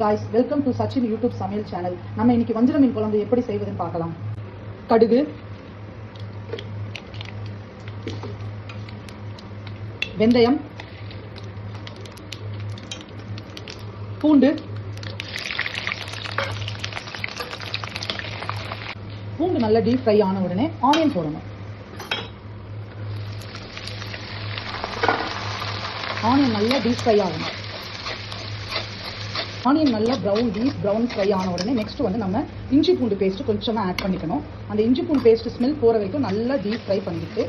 Guys welcome to Sachin YouTube சமையல் channel நம்ம இன்னைக்கு வஞ்சிர மீன் குழம்பு எப்படி செய்வதுன்னு பார்க்கலாம். கடுகு வெந்தயம் பூண்டு பூண்டு நல்லா டீப் ஃப்ரை ஆன உடனே ஆனியன் போடணும். ஆனியன் நல்லா டீப் ஃப்ரை ஆகணும். ஆனியன் நல்லா ப்ரௌன் டீப் ப்ரௌன் ஃப்ரை ஆன உடனே நெக்ஸ்ட் வந்து நம்ம இஞ்சி பூண்டு பேஸ்ட் கொஞ்சமாக ஆட் பண்ணிக்கணும். அந்த இஞ்சி பூண்டு பேஸ்ட் ஸ்மெல் போகிற வரைக்கும் நல்லா டீப் ஃப்ரை பண்ணிட்டு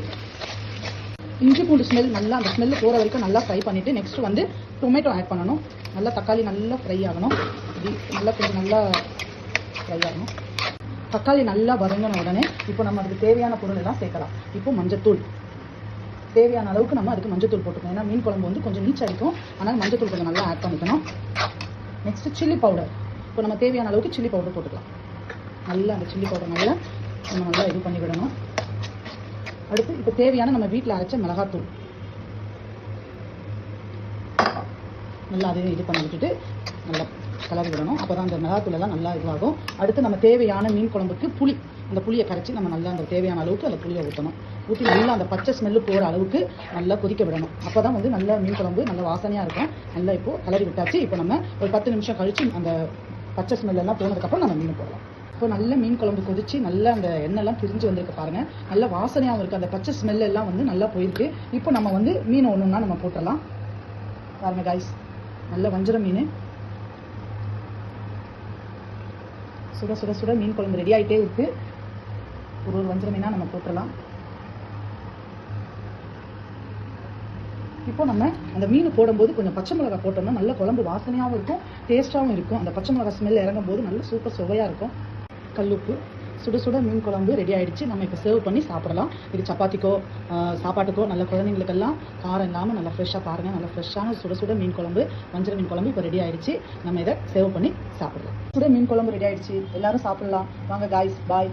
இஞ்சி பூண்டு ஸ்மெல் நல்லா அந்த ஸ்மெல் போகிற வரைக்கும் நல்லா ஃப்ரை பண்ணிவிட்டு நெக்ஸ்ட் வந்து டொமேட்டோ ஆட் பண்ணணும். நல்லா தக்காளி நல்லா ஃப்ரை ஆகணும். நல்லா கொஞ்சம் நல்லா ஃப்ரை ஆகணும். தக்காளி நல்லா வதங்கின உடனே இப்போ நம்ம அதுக்கு தேவையான பொருள் எல்லாம் சேர்க்கலாம். இப்போ மஞ்சத்தூள். தேவையான அளவுக்கு நம்ம அதுக்கு மஞ்சத்தூள் போட்டுக்கணும். ஏன்னா மீன் குழம்பு வந்து கொஞ்சம் நீச்சடிக்கும். ஆனால் மஞ்சத்தூள் கொஞ்சம் நல்லா ஆட் பண்ணிக்கணும். நெக்ஸ்ட்டு சில்லி பவுடர் இப்போ நம்ம தேவையான அளவுக்கு சில்லி பவுடர் போட்டுக்கலாம். நல்லா அந்த சில்லி பவுடர் நல்லா நம்ம நல்லா இது பண்ணி விடணும். அடுத்து இப்போ தேவையான நம்ம வீட்டில் அரைச்ச மிளகாத்தூள். நல்லா அதையும் இது பண்ணி விட்டுட்டு நல்லா கலரி விடணும் அப்போ தான் அந்த மிளகாத்தூளெல்லாம் நல்லா இதுவாகும். அடுத்து நம்ம தேவையான மீன் குழம்புக்கு புளி. அந்த புளியை கரைச்சி நம்ம நல்லா அந்த தேவையான அளவுக்கு அந்த புளியை ஊற்றணும் ஊற்றி நல்லா அந்த பச்சை ஸ்மெல்லு போகிற அளவுக்கு நல்லா கொதிக்க விடணும். அப்போ தான் வந்து நல்ல மீன் குழம்பு நல்ல வாசனையாக இருக்கும். நல்லா இப்போ கலரி விட்டாச்சு. இப்போ நம்ம ஒரு பத்து நிமிஷம் கழித்து அந்த பச்சை ஸ்மெல்லாம் போனதுக்கப்புறம் நம்ம மீன் போடலாம். இப்போ நல்ல மீன் குழம்பு கொதிச்சு நல்லா அந்த எண்ணெய்லாம் பிரிஞ்சு வந்திருக்கு பாருங்கள் நல்ல வாசனையாகவும் இருக்குது அந்த பச்சை ஸ்மெல் எல்லாம் வந்து நல்லா போயிருக்கு. இப்போ நம்ம வந்து மீன் ஒன்றுன்னா நம்ம போட்டுடலாம். பாருங்கள் காய்ஸ் நல்ல வஞ்சிர மீன். சுட சுட சுட மீன் குழம்பு ரெடி ஆகிட்டே இருக்கு. ஒரு ஒரு வஞ்சிர மீனாக நம்ம போட்டுடலாம் இப்போ நம்ம அந்த மீன் போடும்போது கொஞ்சம் பச்சை மிளகாய் போட்டோம்னா நல்ல குழம்பு வாசனையாகவும் இருக்கும் டேஸ்ட்டாகவும் இருக்கும். அந்த பச்சை மிளகாய் ஸ்மெல் இறங்கும் போது நல்ல சூப்பர் சுவையாக இருக்கும். கல்லுப்பு. சுட சுட மீன் குழம்பு ரெடி ஆயிடுச்சு. நம்ம இப்போ சர்வ் பண்ணி சாப்பிடலாம். இது சப்பாத்திக்கோ சாப்பாட்டுக்கோ நல்ல குழந்தைங்களுக்கெல்லாம் காரம் இல்லாமல் நல்லா ஃப்ரெஷ்ஷாக பாருங்கள் நல்லா ஃப்ரெஷ்ஷான சுட சுட மீன் குழம்பு வஞ்சர மீன் குழம்பு இப்போ ரெடி ஆயிடுச்சு. நம்ம இதை சர்வ் பண்ணி சாப்பிடலாம். சுட மீன் குழம்பு ரெடி ஆயிடுச்சு. எல்லாரும் சாப்பிடலாம். வாங்க காய்ஸ் பாய்